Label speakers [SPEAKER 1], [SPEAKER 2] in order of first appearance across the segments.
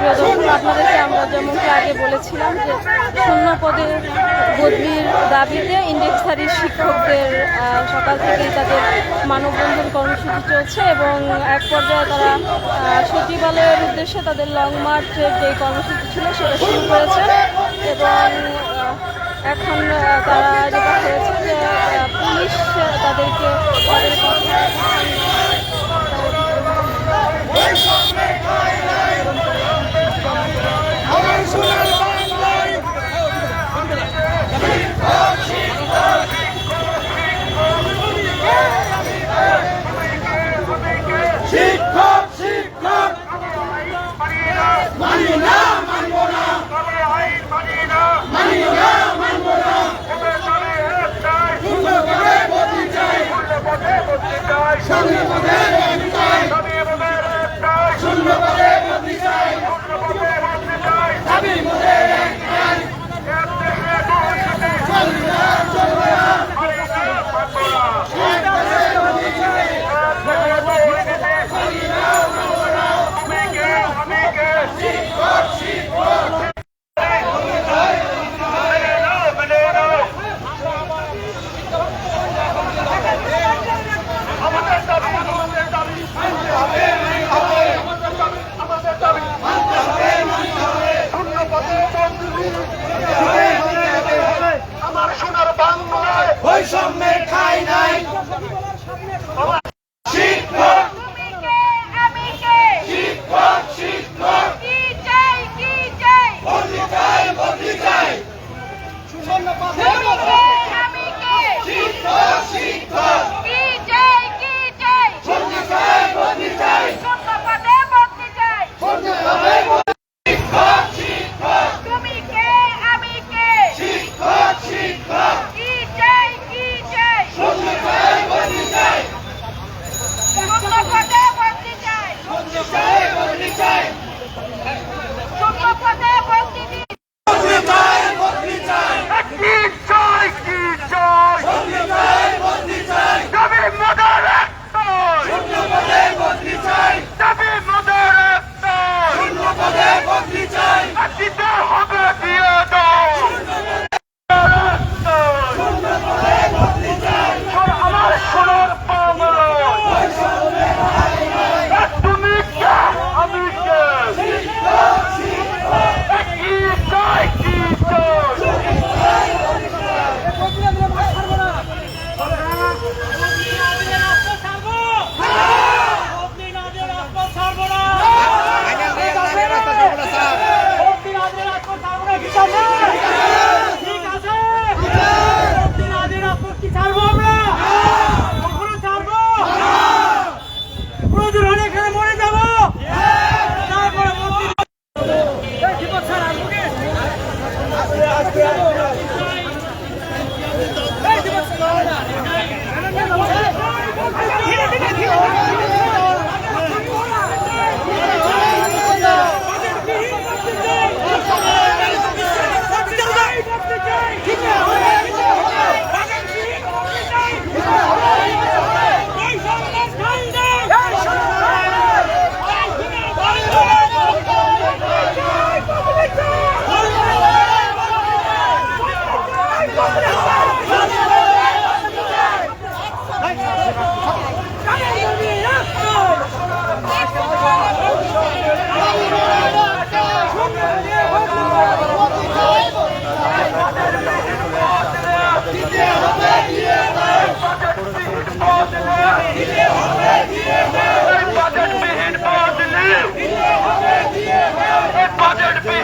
[SPEAKER 1] প্রিয় দর্শক, আপনাদেরকে আমরা যেমনটি আগে বলেছিলাম যে শূন্য পদের বদলির দাবিতে ইন্ডেক্সারির শিক্ষকদের সকাল থেকেই তাদের মানববন্ধন কর্মসূচি চলছে এবং এক পর্যায়ে তারা সচিবালয়ের উদ্দেশ্যে তাদের লং মার্চের যে কর্মসূচি ছিল সেটা শুরু করেছে এবং এখন তারা
[SPEAKER 2] there to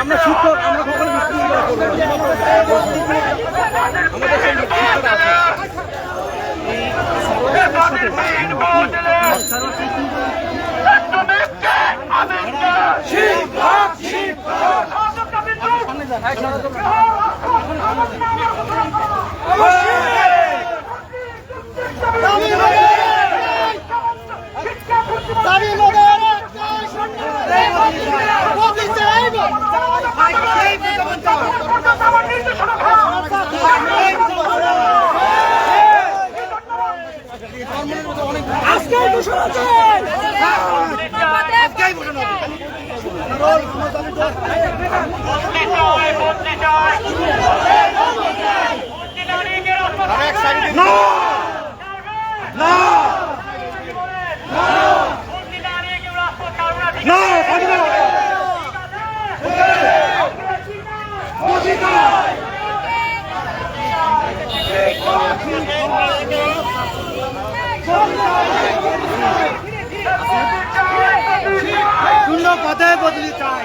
[SPEAKER 3] আমরা
[SPEAKER 2] শিক্ষক
[SPEAKER 3] আমরা
[SPEAKER 4] কখনো আমাদের করব না।
[SPEAKER 3] তাদের দিন বদলে শ্রমিককে আমিনকে
[SPEAKER 2] শিক্ষক শিক্ষক দাবি দাবি মোদের একটাই বদলি চাই আজকে ঘোষণা চাই আজকেই ঘোষণা
[SPEAKER 3] চাই বদলি চাই বদলি নারীকে
[SPEAKER 2] না না
[SPEAKER 3] বদলি নারীকে রাস্তা ছাড়বে না
[SPEAKER 2] না থাকবে না বদলি চাই শূন্য পদে বদলি চাই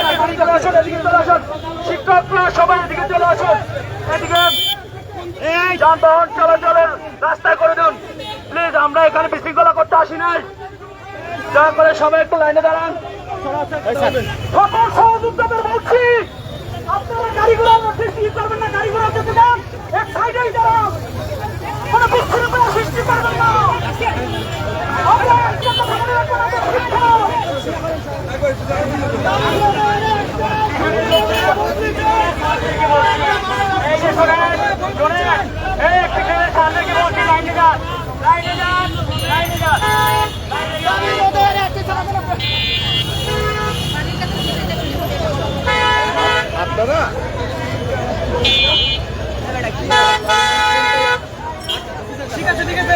[SPEAKER 3] শিক্ষকরা সবাই এদিকে চলে আসুন। এদিকে যানবাহন চলাচলের রাস্তা করে দিন। প্লিজ আমরা এখানে বিশৃঙ্খলা করতে আসি নাই। দয়া করে সবাই একটু লাইনে দাঁড়ান। সকল সহযোদ্ধাদের বলছি আপনারা গাড়ি ঘোড়া করবেন না গাড়ি ঘোড়া দাদা। ঠিক আছে ঠিক আছে।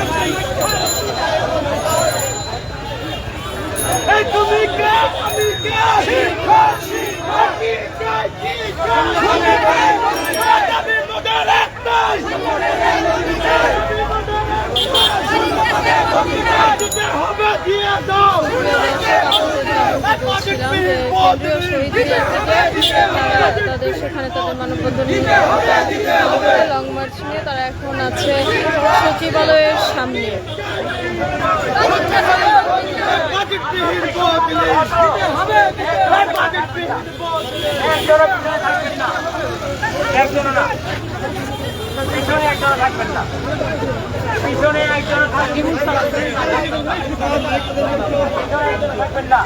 [SPEAKER 3] এই তুমি কে আমি কে শিক্ষক শিক্ষক শিক্ষক শিক্ষক দাবি মোদের একটাই দিতে হবে দিয়ে দাও
[SPEAKER 1] ছিলাম যে কেন্দ্রীয় শহীদ মিনার থেকে তারা তাদের সেখানে তাদের মানববন্ধন লং মার্চ নিয়ে তারা এখন আছে সচিবালয়ের সামনে
[SPEAKER 3] একজন না পিছনে একজন থাকবেন না। পিছনে একজন থাকবেন না।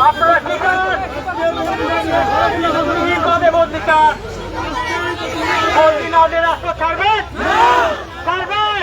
[SPEAKER 3] আপনারা কি করেন? পদে বদলি চান বদলি না হলে ছাড়বেন? ছাড়বেন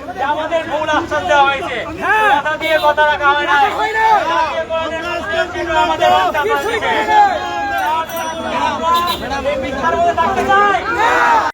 [SPEAKER 4] আমাদের
[SPEAKER 3] ভুল আশ্বাস দেওয়া হয়েছে। কথা দিয়ে কথা রাখা হয় না আমাদের আশ্বাস।